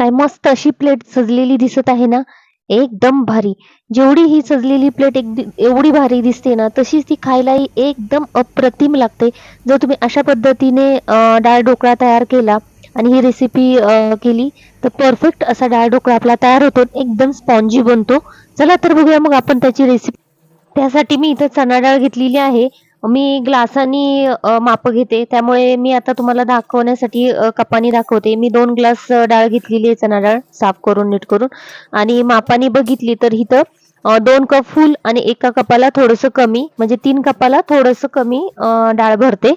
काय मस्त अशी प्लेट सजलेली दिसत आहे ना. एकदम भारी. जेवढी ही सजलेली प्लेट एक एवढी भारी दिसते ना तशीच ती खायलाही एकदम अप्रतिम लागते. जर तुम्ही अशा पद्धतीने डाळ ढोकळा तयार केला आणि ही रेसिपी केली तर परफेक्ट असा डाळ ढोकळा आपला तयार होतो एकदम स्पॉन्जी बनतो. चला तर बघूया मग आपण त्याची रेसिपी त्यासाठी मी इथं चणा डाळ घेतलेली आहे. मी ग्लासानी मापं माप घेते. त्यामुळे मी आता तुम्हाला दाखवण्यासाठी कपानी दाखवते. मी दोन ग्लास डाळ घेतलेली आहे चणा डाळ साफ करून नीट करून. आणि मापानी बघितली तर इथं दोन कप फुल आणि एका कपाला थोडंसं कमी म्हणजे तीन कपाला थोडंसं कमी डाळ भरते.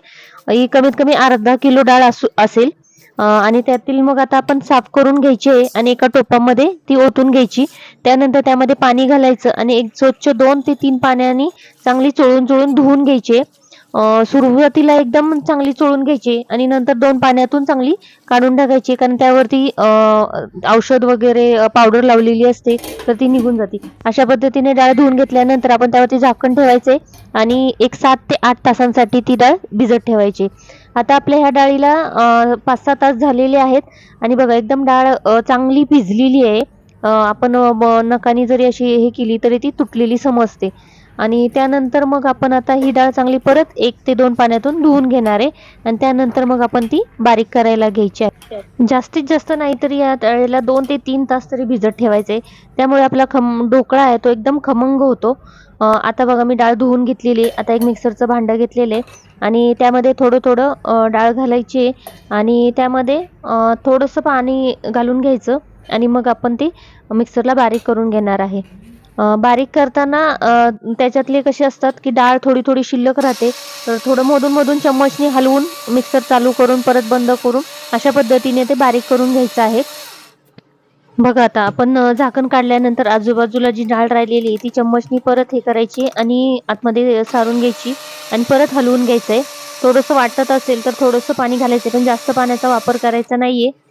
ही कमीत कमी अर्धा किलो डाळ असू असेल. आणि त्यातील मग आता आपण साफ करून घ्यायची आहे आणि एका टोपामध्ये ती ओतून घ्यायची. त्यानंतर त्यामध्ये पाणी घालायचं आणि एक स्वच्छ दोन ते तीन पाण्याने चांगली चोळून चोळून धुवून घ्यायचे सुरुवातीला एकदम चांगली चोळून घ्यायची आणि नंतर दोन पाण्यातून चांगली काढून टाकायची कारण त्यावरती औषध वगैरे पावडर लावलेली असते तर ती निघून जाते. अशा पद्धतीने डाळ धुवून घेतल्यानंतर आपण त्यावरती झाकण ठेवायचे आणि एक सात ते आठ तासांसाठी ती डाळ भिजत ठेवायची. आता आपल्या ह्या डाळीला पाच सहा तास झालेले आहेत आणि बघा एकदम डाळ चांगली भिजलेली आहे. आपण नकानी जरी अशी हे केली तरी ती तुटलेली समजते आणि त्यानंतर मग आपण आता ही डाळ चांगली परत एक ते दोन पाण्यातून धुवून घेणार आहे. आणि त्यानंतर मग आपण ती बारीक करायला घ्यायची आहे. जास्तीत जास्त नाहीतरी या डाळीला दोन ते तीन तास तरी भिजत ठेवायचे. त्यामुळे आपला खम ढोकळा आहे तो एकदम खमंग होतो. आता बघा मी डाळ धुवून घेतलेली आहे. आता एक मिक्सरचं भांडं घेतलेलं आहे. आणि त्यामध्ये थोडं थोडं डाळ घालायची आणि त्यामध्ये थोडंसं पाणी घालून घ्यायचं. आणि मग आपण ती मिक्सरला बारीक करून घेणार आहे. बारीक करताना त्याच्यातले कसे असतात की डाळ थोडी थोडी शिल्लक राहते तर थोडं मधून मधून चम्मचने हलवून मिक्सर चालू करून परत बंद करून अशा पद्धतीने ते बारीक करून घ्यायचं आहे. बघा आता आपण झाकण काढल्यानंतर आजूबाजूला जी डाळ राहिलेली आहे ती चम्मचनी परत हे करायची आणि आतमध्ये सारून घ्यायची आणि परत हलवून घ्यायचं आहे थोडंसं वाटत असेल तर थोडंसं पाणी घालायचं पण जास्त पाण्याचा वापर करायचा नाही आहे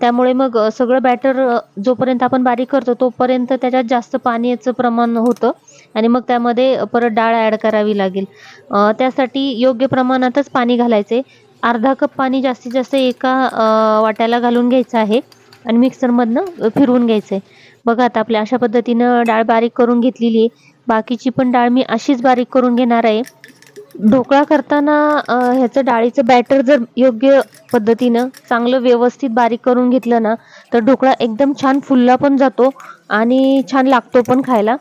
त्यामुळे मग सगळं बॅटर जोपर्यंत आपण बारीक करतो तोपर्यंत त्याच्यात जास्त पाण्याचं प्रमाण होतं. आणि मग त्यामध्ये परत डाळ ॲड करावी लागेल. त्यासाठी योग्य प्रमाणातच पाणी घालायचे अर्धा कप पाणी जास्तीत जास्त एका वाट्याला घालून घ्यायचं आहे. आणि मिक्सरमधनं फिरवून घ्यायचं आहे बघा आता आपल्या अशा पद्धतीनं डाळ बारीक करून घेतलेली आहे. बाकीची पण डाळ मी अशीच बारीक करून घेणार आहे. ढोकळा करताना ह्याचं डाळीचं बॅटर जर योग्य पद्धतीनं चांगलं व्यवस्थित बारीक करून घेतलं ना तर ढोकळा एकदम छान फुलला पण जातो आणि छान लागतो पण खायला.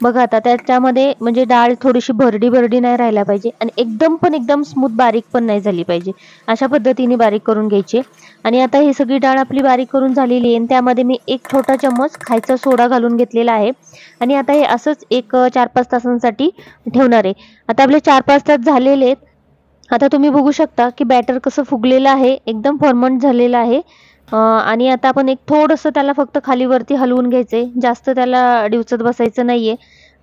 बघा आता त्याच्यामध्ये म्हणजे डाळ थोडीशी भरडी भरडी नाही राहायला पाहिजे आणि एकदम पण एकदम स्मूथ बारीक पण नाही झाली पाहिजे. अशा पद्धतीने बारीक करून घ्यायची. आणि आता ही सगळी डाळ आपली बारीक करून झालेली आहे आणि त्यामध्ये मी एक छोटा चम्मच खायचा सोडा घालून घेतलेला आहे. आणि आता हे असंच एक चार पाच तासांसाठी ठेवणार आहे. आता आपले चार पाच तास झालेले आहेत. आता तुम्ही बघू शकता की बॅटर कसं फुगलेलं आहे. एकदम फर्मंट झालेलं आहे. आणि आता आपण एक थोडंसं त्याला फक्त खालीवरती हलवून घ्यायचंय. जास्त त्याला डिवचत बसायचं नाहीये.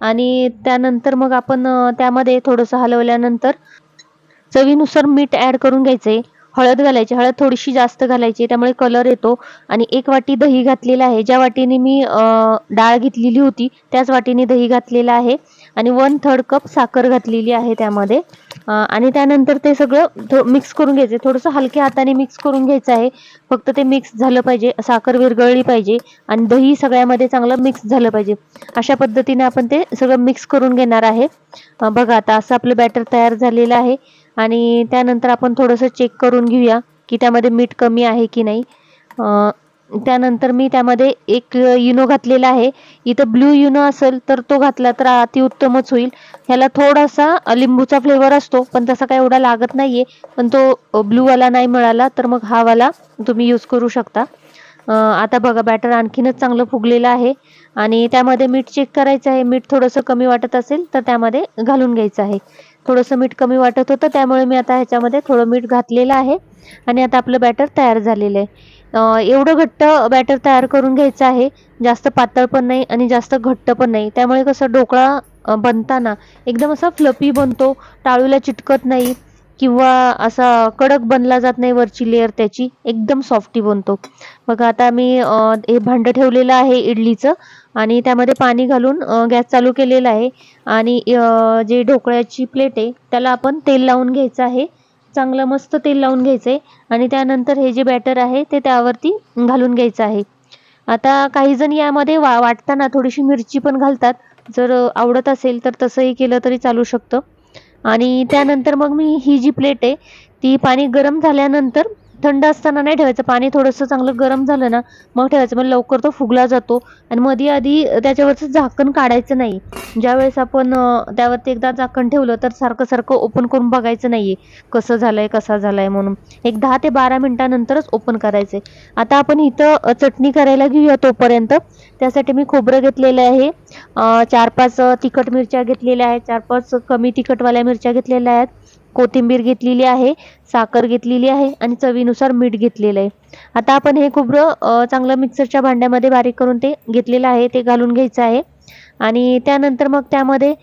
आणि त्यानंतर मग आपण त्यामध्ये थोडंसं हलवल्यानंतर चवीनुसार मीठ ॲड करून घ्यायचंय. हळद घालायची. हळद थोडीशी जास्त घालायची. त्यामुळे कलर येतो. आणि एक वाटी दही घातलेलं आहे. ज्या वाटीने मी डाळ घेतलेली होती त्याच वाटीने दही घातलेलं आहे. आणि वन थर्ड कप साखर घातलेली आहे त्यामध्ये. आणि त्यानंतर ते सगळं मिक्स करून घ्यायचं. थोडंसं हलक्या हाताने मिक्स करून घ्यायचं आहे. फक्त ते मिक्स झालं पाहिजे. साखर विरघळली पाहिजे. आणि दही सगळ्यामध्ये चांगलं मिक्स झालं पाहिजे. अशा पद्धतीने आपण ते सगळं मिक्स करून घेणार आहे. बघा आता असं आपलं बॅटर तयार झालेलं आहे. आणि त्यानंतर आपण थोडंसं चेक करून घेऊया की त्यामध्ये मीठ कमी आहे की नाही. त्यानंतर मी त्यामध्ये एक युनो घातलेला आहे. इथं ब्ल्यू युनो असेल तर तो घातला तर अतिउत्तमच होईल. ह्याला थोडासा लिंबूचा फ्लेवर असतो पण तसा काय एवढा लागत नाहीये. पण तो ब्लूवाला नाही मिळाला तर मग हा वाला तुम्ही यूज करू शकता. आता बघा बॅटर आणखीनच चांगलं फुगलेलं आहे. आणि त्यामध्ये मीठ चेक करायचं आहे. मीठ थोडंसं कमी वाटत असेल तर त्यामध्ये घालून घ्यायचं आहे. थोडंसं मीठ कमी वाटत होतं त्यामुळे मी आता ह्याच्यामध्ये थोडं मीठ घातलेलं आहे. आणि आता आपलं बॅटर तयार झालेलं आहे. एवढं घट्ट बॅटर तयार करून घ्यायचं आहे. जास्त पातळ पण नाही आणि जास्त घट्ट पण नाही. त्यामुळे कसं ढोकळा बनताना एकदम असा फ्लपी बनतो. टाळूला चिटकत नाही किंवा असा कडक बनला जात नाही वरची लेअर त्याची. एकदम सॉफ्टी बनतो. बघा आता मी हे भांडं ठेवलेलं आहे इडलीचं आणि त्यामध्ये पाणी घालून गॅस चालू केलेला आहे. आणि जे ढोकळ्याची प्लेट आहे त्याला आपण तेल लावून घ्यायचं आहे. चांगलं मस्त तेल लावून घ्यायचं आहे आणि त्यानंतर हे जे बॅटर आहे ते त्यावरती घालून घ्यायचं आहे. आता काही जण यामध्ये वा वाटताना थोडीशी मिरची पण घालतात. जर आवडत असेल तर तसंही केलं तरी चालू शकतं. आणि त्यानंतर मग मी ही जी प्लेट आहे ती पाणी गरम झाल्यानंतर थंड असताना नाही ठेवायचं. पाणी थोडंसं चांगलं गरम झालं ना मग ठेवायचं. मग लवकर तो फुगला जातो. आणि मध्ये आधी त्याच्यावरचं झाकण काढायचं नाही. ज्यावेळेस आपण त्यावरती एकदा झाकण ठेवलं तर सारखं सारखं ओपन करून बघायचं नाही कसं झालंय कसा झालाय म्हणून. एक दहा ते बारा मिनिटानंतरच ओपन करायचे आता आपण इथं चटणी करायला घेऊया तोपर्यंत. त्यासाठी मी खोबरं घेतलेलं आहे. चार पाच तिखट मिरच्या घेतलेल्या आहेत. चार पाच कमी तिखटवाल्या मिरच्या घेतलेल्या आहेत. कोथिंबीर घेतलेली आहे साखर घेतलेली आहे आणि चवीनुसार मीठ घेतलेलं आहे. आता आपण हे खोबरं चांगलं मिक्सरच्या भांड्यामध्ये बारीक करून ते घेतलेलं आहे ते घालून घ्यायचं आहे. आणि त्यानंतर मग त्यामध्ये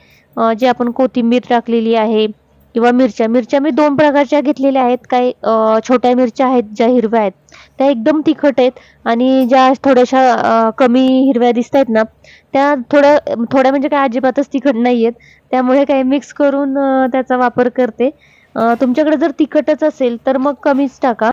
जे आपण कोथिंबीर टाकलेली आहे किंवा मिरच्या मिरच्या मी दोन प्रकारच्या घेतलेल्या आहेत. काही छोट्या मिरच्या आहेत ज्या हिरव्या आहेत. त्या एकदम तिखट आहेत आणि ज्या थोड्याशा कमी हिरव्या दिसत आहेत ना त्या थोड्या थोड्या म्हणजे काय अजिबातच तिखट नाही आहेत त्यामुळे काही मिक्स करून त्याचा वापर करते. तुमच्याकडे जर तिखटच असेल तर मग कमीच टाका.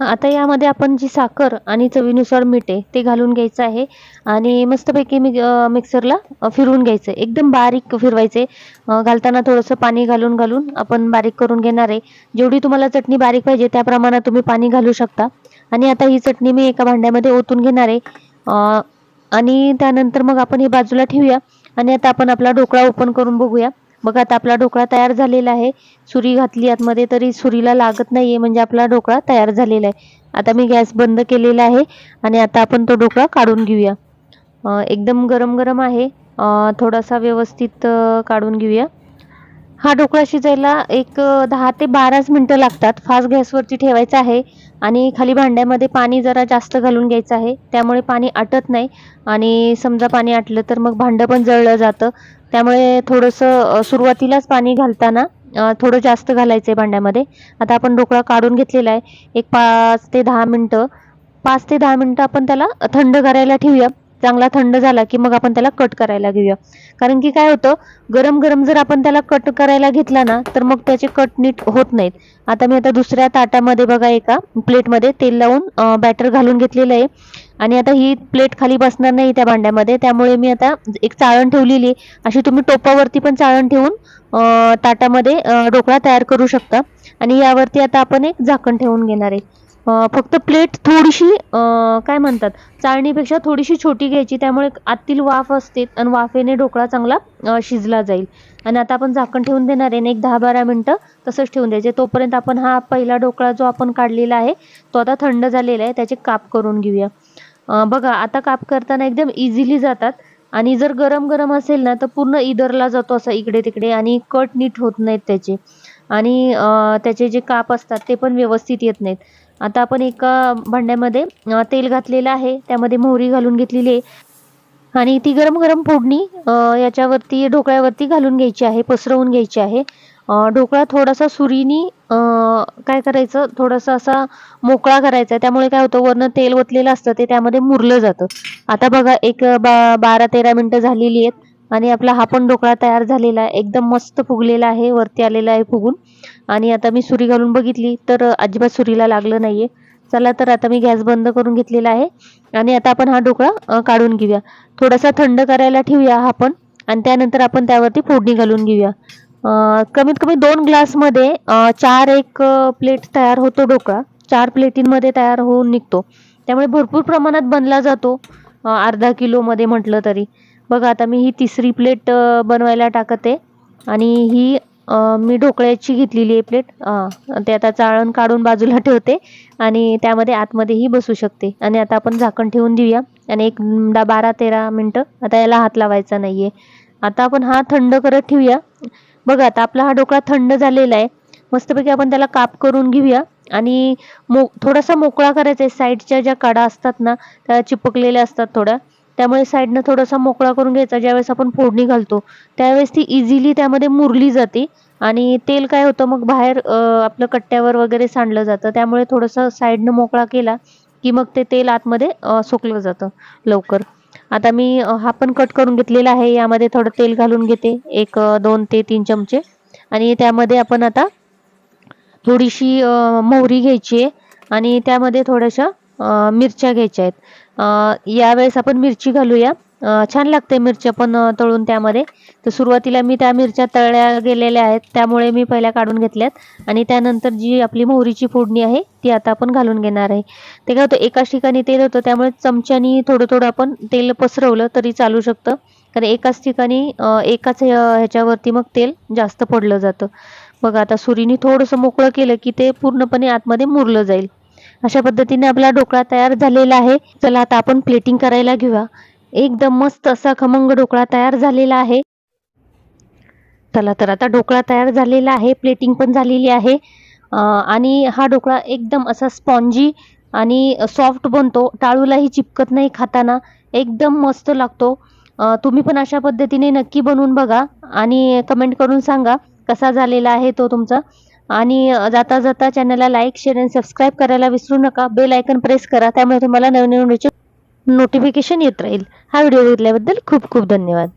आता यामध्ये आपण जी साखर आणि चवीनुसार मीठ आहे ते घालून घ्यायचं आहे. आणि मस्तपैकी मिक मिक्सरला फिरवून घ्यायचं. एकदम बारीक फिरवायचे. घालताना थोडंसं पाणी घालून घालून आपण बारीक करून घेणार आहे. जेवढी तुम्हाला चटणी बारीक पाहिजे त्या प्रमाणात तुम्ही पाणी घालू शकता. आणि आता ही चटणी मी एका भांड्यामध्ये ओतून घेणार आहे. आणि त्यानंतर मग आपण हे बाजूला ठेवूया. आणि आता आपण आपला ढोकळा ओपन करून बघूया. बघा आता आपला ढोकळा तयार झालेला आहे. सुरी घातली आतमध्ये तरी सुरीला लागत नाहीये म्हणजे आपला ढोकळा तयार झालेला आहे. आता मी गॅस बंद केलेला आहे आणि आता आपण तो ढोकळा काढून घेऊया. एकदम गरम गरम आहे. थोडासा व्यवस्थित काढून घेऊया. हा ढोकळा शिजायला एक दहा ते बाराच मिनटं लागतात. फास्ट गॅसवरती ठेवायचा आहे. आणि खाली भांड्यामध्ये पाणी जरा जास्त घालून घ्यायचं आहे. त्यामुळे पाणी आटत नाही. आणि समजा पाणी आटलं तर मग भांडं पण जळलं जातं. त्यामुळे थोडंसं सुरुवातीलाच पाणी घालताना थोडं जास्त घालायचं आहे भांड्यामध्ये. आता आपण ढोकळा काढून घेतलेला आहे. एक पाच ते दहा मिनटं. पाच ते दहा मिनटं आपण त्याला थंड करायला ठेवूया. चांगला थंड झाला की मग आपण त्याला कट करायला घेऊया. कारण की काय होतं गरम गरम जर आपण त्याला कट करायला घेतला ना तर मग त्याचे कट नीट होत नाहीत. आता मी आता दुसऱ्या ताटामध्ये बघा एका प्लेटमध्ये तेल लावून बॅटर घालून घेतलेलं आहे. आणि आता ही प्लेट खाली बसणार नाही त्या भांड्यामध्ये. त्यामुळे मी आता एक चाळण ठेवलेली आहे. अशी तुम्ही टोपावरती पण चाळण ठेवून ताटामध्ये ढोकळा तयार करू शकता. आणि यावरती आता आपण एक झाकण ठेवून घेणार आहे. फक्त प्लेट थोडीशी काय म्हणतात चाळणीपेक्षा थोडीशी छोटी घ्यायची त्यामुळे आतील वाफ असते आणि वाफेने ढोकळा चांगला शिजला जाईल. आणि आता आपण झाकण ठेवून देणार आहे एक दहा बारा मिनटं तसंच ठेवून द्यायचे. तोपर्यंत आपण हा पहिला ढोकळा जो आपण काढलेला आहे तो आता थंड झालेला आहे त्याचे काप करून घेऊया. बघा आता काप करताना एकदम इझिली जातात. आणि जर गरम गरम असेल ना तर पूर्ण इदरला जातो असा इकडे तिकडे आणि कट नीट होत नाहीत त्याचे. आणि त्याचे जे काप असतात ते पण व्यवस्थित येत नाहीत. आता आपण एका भांड्यामध्ये तेल घातलेलं आहे. त्यामध्ये मोहरी घालून घेतलेली आहे. आणि ती गरम गरम फोडणी याच्यावरती ढोकळ्यावरती घालून घ्यायची आहे पसरवून घ्यायची आहे. ढोकळा थोडासा सुरीनी काय करायचं थोडासा असा मोकळा करायचा त्यामुळे काय होतं वरनं तेल ओतलेलं असतं ते त्यामध्ये मुरलं जातं. आता बघा एक बा बारा तेरा मिनटं झालेली आहेत. आणि आपला हा पण ढोकळा तयार झालेला आहे. एकदम मस्त फुगलेला आहे वरती आलेला आहे फुगून. आणि आता मी सुरी घालून बघितली तर अजिबात सुरीला लागलं नाहीये. चला तर आता मी गॅस बंद करून घेतलेला आहे. आणि आता आपण हा ढोकळा काढून घेऊया. थोडासा थंड करायला ठेवूया हा पण आणि त्यानंतर आपण त्यावरती फोडणी घालून घेऊया. कमीत कमी दोन ग्लासमध्ये चार एक प्लेट तयार होतो ढोकळा. चार प्लेटींमध्ये तयार होऊन निघतो. त्यामुळे भरपूर प्रमाणात बनला जातो अर्धा किलोमध्ये म्हटलं तरी. बघा आता मी ही तिसरी प्लेट बनवायला टाकते. आणि ही मी ढोकळ्याची घेतलेली आहे प्लेट ते आता चाळण काढून बाजूला ठेवते आणि त्यामध्ये आतमध्येही बसू शकते. आणि आता आपण झाकण ठेवून देऊया. आणि एक दहा बारा तेरा मिनटं आता याला हात लावायचा नाहीये. आता आपण हा थंड करत ठेवूया. बघा आता आपला हा ढोकळा थंड झालेला आहे. मस्तपैकी आपण त्याला काप करून घेऊया. आणि मो थोडासा मोकळा करायचा आहे. साईडच्या ज्या कडा असतात ना त्या चिपकलेल्या असतात थोड्या. त्यामुळे साईडनं थोडासा मोकळा करून घ्यायचा ज्यावेळेस आपण फोडणी घालतो त्यावेळेस ती इझिली त्यामध्ये मुरली जाते आणि तेल काय होतं मग बाहेर आपलं कट्ट्यावर वगैरे सांडलं जातं. त्यामुळे थोडंसं साईडनं मोकळा केला की मग ते तेल आतमध्ये सोकलं जातं लवकर. आता मी हा पण कट करून घेतलेला आहे. यामध्ये थोडं तेल घालून घेते एक दोन ते तीन चमचे. आणि त्यामध्ये आपण आता थोडीशी मोहरी घ्यायची आहे आणि त्यामध्ये थोड्याशा मिरच्या घ्यायच्या आहेत. यावेळेस आपण मिरची घालूया. छान लागते मिरच्या पण तळून त्यामध्ये. तर सुरुवातीला मी त्या मिरच्या तळल्या गेलेल्या आहेत. त्यामुळे मी पहिल्या काढून घेतल्यात. आणि त्यानंतर जी आपली मोहरीची फोडणी आहे ती आता आपण घालून घेणार आहे. ते काय होतं एकाच ठिकाणी तेल होतं. त्यामुळे चमच्यानी थोडं थोडं आपण तेल पसरवलं तरी चालू शकतं. कारण एकाच ठिकाणी एकाच ह्याच्यावरती मग तेल जास्त पडलं जातं. बघा आता सुरीने थोडंसं मोकळं केलं की ते पूर्णपणे आतमध्ये मुरलं जाईल. अशा पद्धतीने आपला ढोकळा तयार झालेला आहे. चला आता आपण प्लेटिंग करायला घेऊया. एकदम मस्त असा खमंग ढोकळा तयार झालेला आहे. चला तर आता ढोकळा तयार झालेला आहे. प्लेटिंग पण झालेली आहे. आणि हा ढोकळा एकदम असा स्पॉन्जी आणि सॉफ्ट बनतो. टाळूलाही चिपकत नाही खाताना. एकदम मस्त लागतो. तुम्ही पण अशा पद्धतीने नक्की बनवून बघा आणि कमेंट करून सांगा कसा झालेला आहे तो तुमचा. आणि जाता जाता चॅनलला लाईक शेअर आणि सबस्क्राईब करायला विसरू नका. बेल आयकन प्रेस करा. त्यामुळे तुम्हाला नवीन नवीन नोटिफिकेशन येत राहील. हा व्हिडिओ बघितल्याबद्दल खूप खूप धन्यवाद.